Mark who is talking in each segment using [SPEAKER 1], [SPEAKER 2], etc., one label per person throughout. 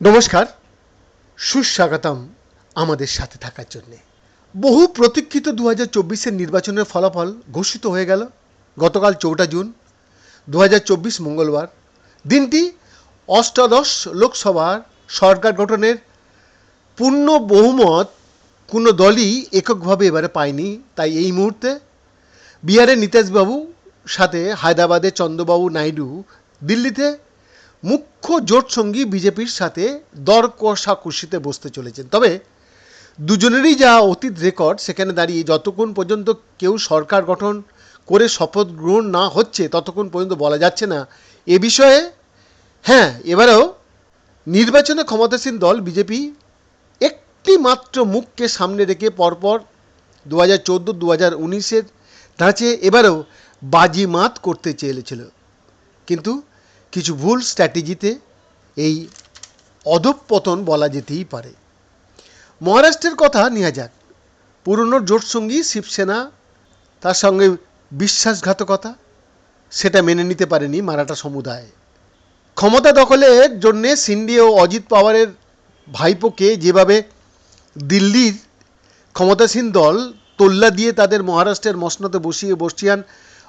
[SPEAKER 1] নমস্কার। সুস্বাগতম আমাদের সাথে থাকার জন্যে। বহু প্রতীক্ষিত দু হাজার চব্বিশের নির্বাচনের ফলাফল ঘোষিত হয়ে গেল গতকাল চৌঠা জুন দু হাজার চব্বিশ মঙ্গলবার। দিনটি অষ্টাদশ লোকসভার সরকার গঠনের পূর্ণ বহুমত কোনো দলই এককভাবে এবারে পায়নি। তাই এই মুহূর্তে বিহারের নীতিশবাবু সাথে হায়দ্রাবাদের চন্দ্রবাবু নাইডু দিল্লিতে মুখ্য জোট সঙ্গী বিজেপির সাথে দর কষাকষিতে বসতে চলেছেন। তবে দুজনেরই যা অতীত রেকর্ড, সেখানে দাঁড়িয়ে যতক্ষণ পর্যন্ত কেউ সরকার গঠন করে শপথ গ্রহণ না হচ্ছে, ততক্ষণ পর্যন্ত বলা যাচ্ছে না। এ বিষয়ে হ্যাঁ এবারেও নির্বাচনে ক্ষমতাসীন দল বিজেপি একটি মাত্র মুখকে সামনে রেখে পরপর দু হাজার চোদ্দ, দু হাজার উনিশের ধাঁচে এবারেও বাজিমাত করতে চেয়েছিল। কিন্তু কিছু ভুল স্ট্র্যাটেজিতে এই অধঃপতন বলা যেতেই পারে। মহারাষ্ট্রের কথা নেওয়া যাক। পুরনো জোটসঙ্গী শিবসেনা, তার সঙ্গে বিশ্বাসঘাতকতা, সেটা মেনে নিতে পারেনি মারাঠা সমুদায়। ক্ষমতা দখলের জন্যে সিন্ডি ও অজিত পাওয়ারের ভাইপোকে যেভাবে দিল্লির ক্ষমতাসীন দল তোল্লা দিয়ে তাদের মহারাষ্ট্রের মসনদে বসিয়ে বসিয়ান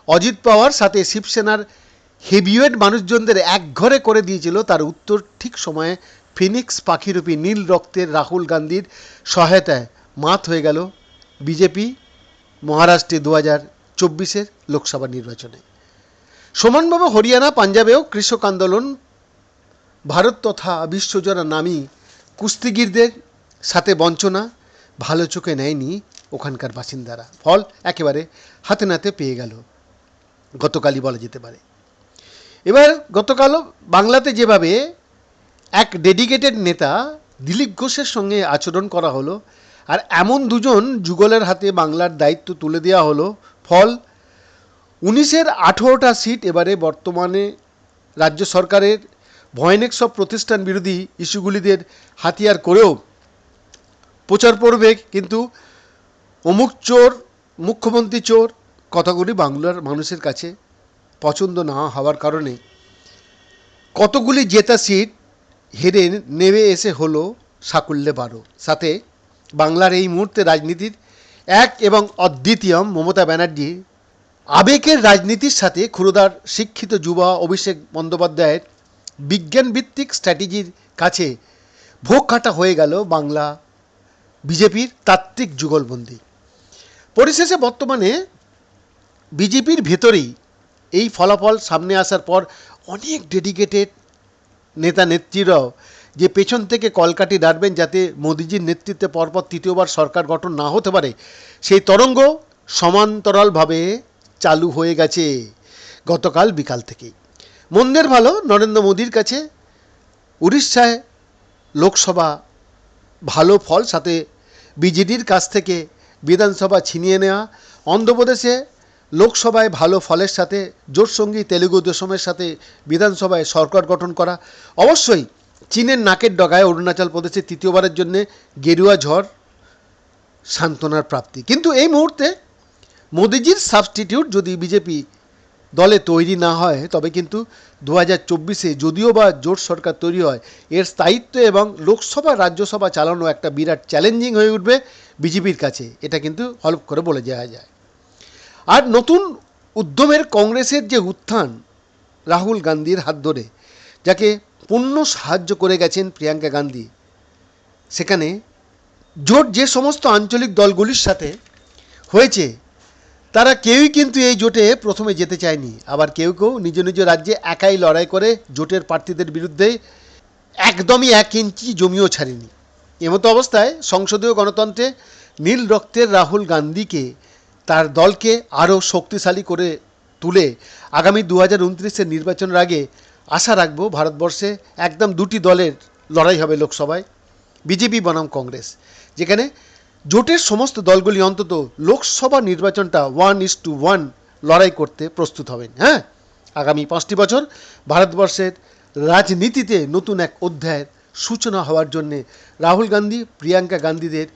[SPEAKER 1] অজিত পাওয়ার সাথে শিবসেনার হেভিওয়েট মানুষজনদের একঘরে করে দিয়েছিল তার উত্তর ঠিক সময়ে ফিনিক্স পাখিরূপী নীল রক্তের রাহুল গান্ধীর সহায়তায় মাত হয়ে গেল বিজেপি, মহারাষ্ট্রে দু হাজার চব্বিশের লোকসভা নির্বাচনে। সমানভাবে হরিয়ানা, পাঞ্জাবেও কৃষক আন্দোলন, ভারত তথা বিশ্বজোড়া নামী কুস্তিগিরদের সাথে বঞ্চনা ভালো চোখে নেয়নি ওখানকার বাসিন্দারা। ফল একেবারে হাতে নাতে পেয়ে গেল। গতকালই বলা যেতে পারে। এবার গতকালও বাংলাতে যেভাবে এক ডেডিকেটেড নেতা দিলীপ ঘোষের সঙ্গে আচরণ করা হলো, আর এমন দুজন যুগলের হাতে বাংলার দায়িত্ব তুলে দেওয়া হলো, ফল উনিশের আঠেরোটা সিট এবারে বর্তমানে রাজ্য সরকারের ভয়ানক সব প্রতিষ্ঠান বিরোধী ইস্যুগুলিদের হাতিয়ার করেও প্রচার পড়বে, কিন্তু অমুক চোর, মুখ্যমন্ত্রী চোর, কথাগুলি বাংলার মানুষের কাছে পছন্দ না হওয়ার কারণে কতগুলি জেতা সিট হেরে নেমে এসে হলো সাকুল্যে বারো। সাথে বাংলার এই মুহূর্তে রাজনীতির এক এবং অদ্বিতীয় মমতা ব্যানার্জি আবেগের রাজনীতির সাথে ক্ষুরদার শিক্ষিত যুবা অভিষেক বন্দ্যোপাধ্যায়ের বিজ্ঞানভিত্তিক স্ট্র্যাটেজির কাছে ভোগ কাটা হয়ে গেল বাংলা বিজেপির তাত্ত্বিক যুগলবন্দি। পরিশেষে বর্তমানে বিজেপির ভেতরেই এই ফলাফল সামনে আসার পর অনেক ডেডিকেটেড নেতা নেত্রীরাও যে পেছন থেকে কলকাটি ডাটবেন যাতে মোদিজির নেতৃত্বে পরপর তৃতীয়বার সরকার গঠন না হতে পারে, সেই তরঙ্গ সমান্তরালভাবে চালু হয়ে গেছে গতকাল বিকাল থেকেই। মন্দের ভালো, নরেন্দ্র মোদির কাছে উড়িষ্যায় লোকসভা ভালো ফল, সাথে বিজেডির কাছ থেকে বিধানসভা ছিনিয়ে নেওয়া, অন্ধ্রপ্রদেশে লোকসভায় ভালো ফলের সাথে, জোটসঙ্গী তেলেগু দেশমের সাথে বিধানসভায় সরকার গঠন করা। অবশ্যই চীনের নাকের ডগায় অরুণাচল প্রদেশে তৃতীয়বারের জন্য গেরুয়া ঝড় সান্ত্বনার প্রাপ্তি। কিন্তু এই মুহূর্তে মোদিজির সাবস্টিটিউট যদি বিজেপি দলে তৈরি না হয়, তবে কিন্তু দু হাজার চব্বিশে যদিও বা জোট সরকার তৈরি হয়, এর স্থায়িত্ব এবং লোকসভা, রাজ্যসভা চালানো একটা বিরাট চ্যালেঞ্জিং হয়ে উঠবে বিজেপির কাছে। এটা কিন্তু হলফ করে বলে যাওয়া যায়। আর নতুন উদ্যমের কংগ্রেসের যে উত্থান, রাহুল গান্ধীর হাত ধরে, যাকে পূর্ণ সাহায্য করে গেছেন প্রিয়াঙ্কা গান্ধী, সেখানে জোট যে সমস্ত আঞ্চলিক দলগুলির সাথে হয়েছে, তারা কেউই কিন্তু এই জোটে প্রথমে যেতে চায়নি। আবার কেউ কেউ নিজ নিজ রাজ্যে একাই লড়াই করে জোটের প্রার্থীদের বিরুদ্ধে একদমই এক ইঞ্চি জমিও ছাড়েনি। এমতো অবস্থায় সংসদীয় গণতন্ত্রে নীল রক্তের রাহুল গান্ধীকে তার দলকে আরও শক্তিশালী করে তুলে আগামী দু হাজার উনত্রিশের নির্বাচনের আগে আশা রাখব ভারতবর্ষে একদম দুটি দলের লড়াই হবে লোকসভায়। বিজেপি, বনাম কংগ্রেস। যেখানে জোটের সমস্ত দলগুলি অন্তত লোকসভা নির্বাচনটা ওয়ান ইস টু ওয়ান লড়াই করতে প্রস্তুত হবেন হ্যাঁ? আগামী পাঁচটি বছর ভারতবর্ষের রাজনীতিতে নতুন এক অধ্যায়ের সূচনা হওয়ার জন্যে রাহুল গান্ধী, প্রিয়াঙ্কা গান্ধীদের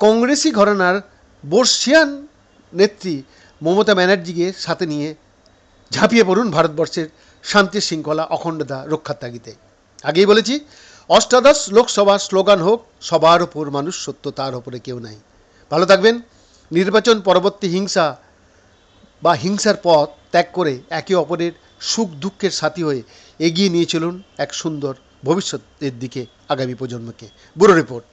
[SPEAKER 1] কংগ্রেসি ঘরানার বর্ষিয়ান নেত্রী মমতা ব্যানার্জিকে সাথে নিয়ে ঝাঁপিয়ে পড়ুন ভারতবর্ষের শান্তি শৃঙ্খলা অখণ্ডতা রক্ষার তাগিতে আগেই বলেছি, অষ্টাদশ লোকসভার স্লোগান হোক, সবার ওপর মানুষ সত্য, তার ওপরে কেউ নাই। ভালো থাকবেন। নির্বাচন পরবর্তী হিংসা বা হিংসার পথ ত্যাগ করে একে অপরের সুখ দুঃখের সাথী হয়ে এগিয়ে নিয়ে চলুন এক সুন্দর ভবিষ্যতের দিকে আগামী প্রজন্মকে। Bureau report.